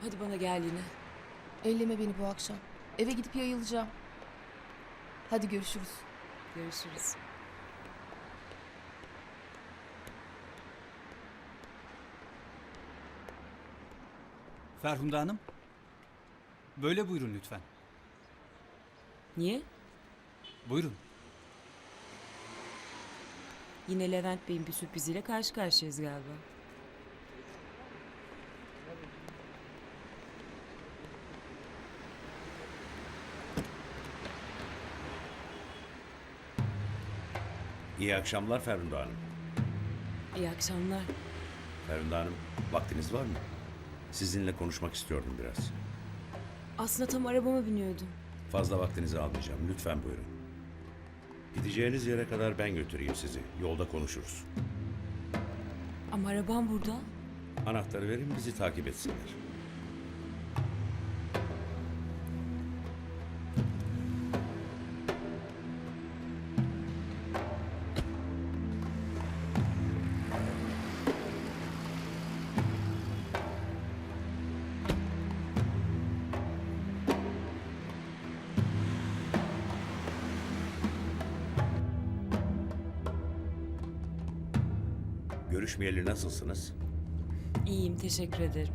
Hadi bana gel yine. Elleme beni bu akşam. Eve gidip yayılacağım. Hadi görüşürüz. Görüşürüz. Ferhunda Hanım. Böyle buyurun lütfen. Niye? Buyurun. Yine Levent Bey'in bir sürpriziyle karşı karşıyayız galiba. İyi akşamlar Ferhunda Hanım. İyi akşamlar. Ferhunda Hanım, vaktiniz var mı? Sizinle konuşmak istiyordum biraz. Aslında tam arabama biniyordum. Fazla vaktinizi almayacağım. Lütfen buyurun. Gideceğiniz yere kadar ben götüreyim sizi. Yolda konuşuruz. Ama arabam burada. Anahtarı verin bizi takip etsinler. Görüşmeyeli nasılsınız? İyiyim, teşekkür ederim.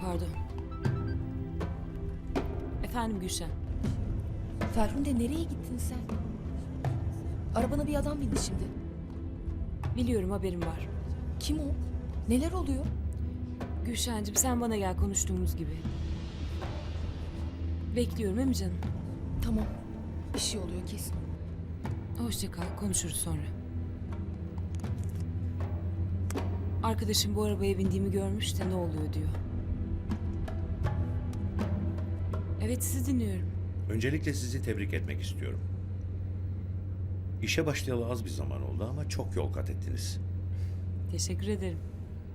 Pardon. Efendim Gülşen. Ferhunde nereye gittin sen? Arabana bir adam bindi şimdi. Biliyorum haberim var. Kim o? Neler oluyor? Gülşen'cim sen bana gel konuştuğumuz gibi. Bekliyorum değil mi canım? Tamam. Bir şey oluyor kesin. Hoşça kal, konuşuruz sonra. Arkadaşım bu arabaya bindiğimi görmüş de ne oluyor diyor. Evet sizi dinliyorum. Öncelikle sizi tebrik etmek istiyorum. İşe başlayalı az bir zaman oldu ama çok yol kat ettiniz. Teşekkür ederim.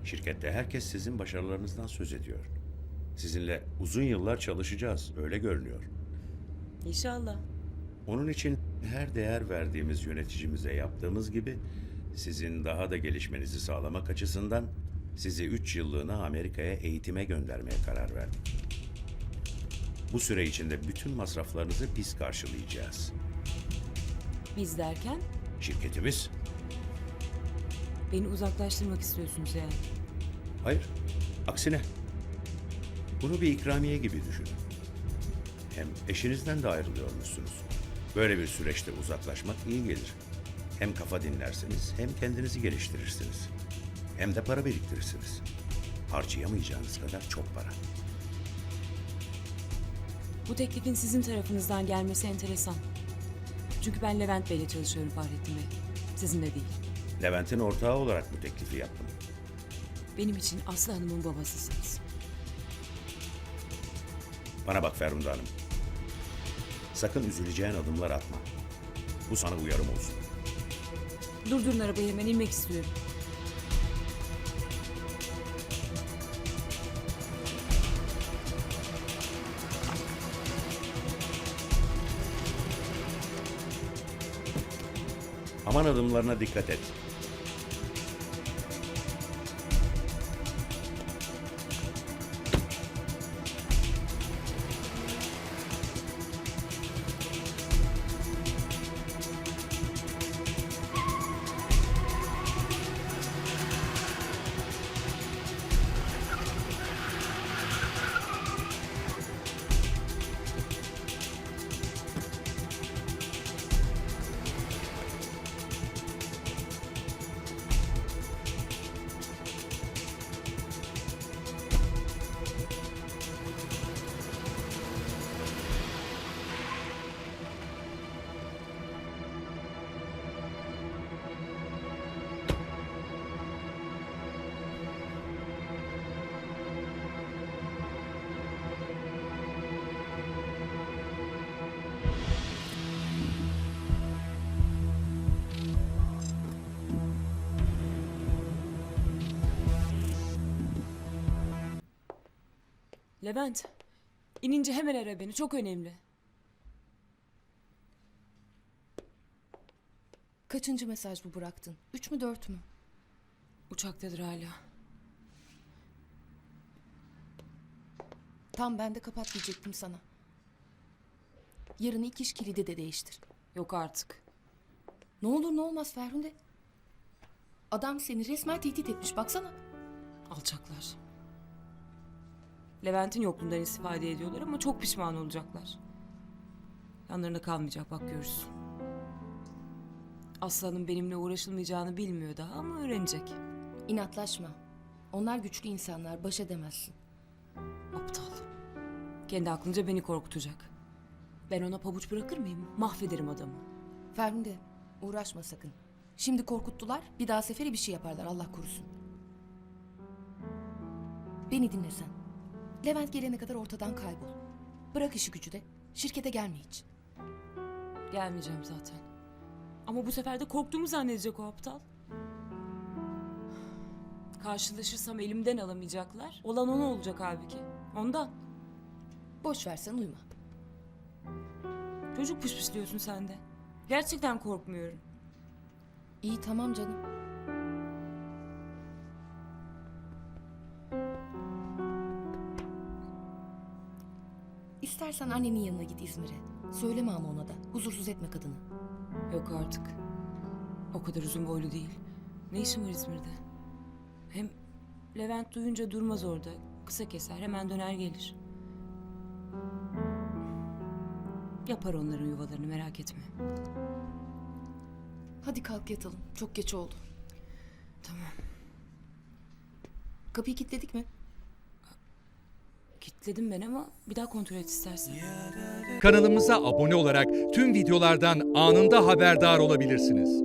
Şirkette herkes sizin başarılarınızdan söz ediyor. Sizinle uzun yıllar çalışacağız, öyle görünüyor. İnşallah. Onun için her değer verdiğimiz yöneticimize yaptığımız gibi sizin daha da gelişmenizi sağlamak açısından sizi 3 yıllığına Amerika'ya eğitime göndermeye karar verdik. Bu süre içinde bütün masraflarınızı biz karşılayacağız. Biz derken Şirketimiz beni uzaklaştırmak istiyorsunuz yani. Hayır, aksine. Bunu bir ikramiye gibi düşünün. Hem eşinizden de ayrılıyormuşsunuz. Böyle bir süreçte uzaklaşmak iyi gelir. Hem kafa dinlersiniz, hem kendinizi geliştirirsiniz. Hem de para biriktirirsiniz. Harcayamayacağınız kadar çok para. Bu teklifin sizin tarafınızdan gelmesi enteresan. Çünkü ben Levent Bey'le çalışıyorum Fahrettin Bey. Sizinle değil. Levent'in ortağı olarak bu teklifi yaptım. Benim için Aslı Hanım'ın babasısınız. Bana bak Ferhunda Hanım. Sakın üzüleceğin adımlar atma. Bu sana uyarım olsun. Durdurun arabayı hemen inmek istiyorum. Aman adımlarına dikkat et. Levent, inince hemen ara beni. Çok önemli. Kaçıncı mesaj bu bıraktın? Üç mü dört mü? Uçaktadır hala. Tam ben de kapat diyecektim sana. Yarın ilk iş kilidi de değiştir. Yok artık. Ne olur ne olmaz Ferhunde. Adam seni resmen tehdit etmiş baksana. Alçaklar. Levent'in yokluğundan istifade ediyorlar ama çok pişman olacaklar. Yanlarında kalmayacak bak görürsün. Aslanın benimle uğraşılmayacağını bilmiyor daha ama öğrenecek. İnatlaşma. Onlar güçlü insanlar baş edemezsin. Aptal. Kendi aklınca beni korkutacak. Ben ona pabuç bırakır mıyım? Mahvederim adamı. Ferhunde uğraşma sakın. Şimdi korkuttular bir daha sefere bir şey yaparlar Allah korusun. Beni dinle sen. Levent gelene kadar ortadan kaybol. Bırak işi gücü de şirkete gelme hiç. Gelmeyeceğim zaten. Ama bu sefer de korktuğumu zannedecek o aptal. Karşılaşırsam elimden alamayacaklar. Olan ona olacak halbuki. Ondan. Boş versen uyma. Çocuk pışpışlıyorsun sen de. Gerçekten korkmuyorum. İyi tamam canım. İstersen annenin yanına git İzmir'e. Söyleme ama ona da. Huzursuz etme kadını. Yok artık. O kadar uzun boylu değil. Ne işim var İzmir'de? Hem Levent duyunca durmaz orada. Kısa keser hemen döner gelir. Yapar onların yuvalarını merak etme. Hadi kalk yatalım. Çok geç oldu. Tamam. Kapıyı kilitledik mi? Kilitledim ben ama bir daha kontrol et istersen. Kanalımıza abone olarak tüm videolardan anında haberdar olabilirsiniz.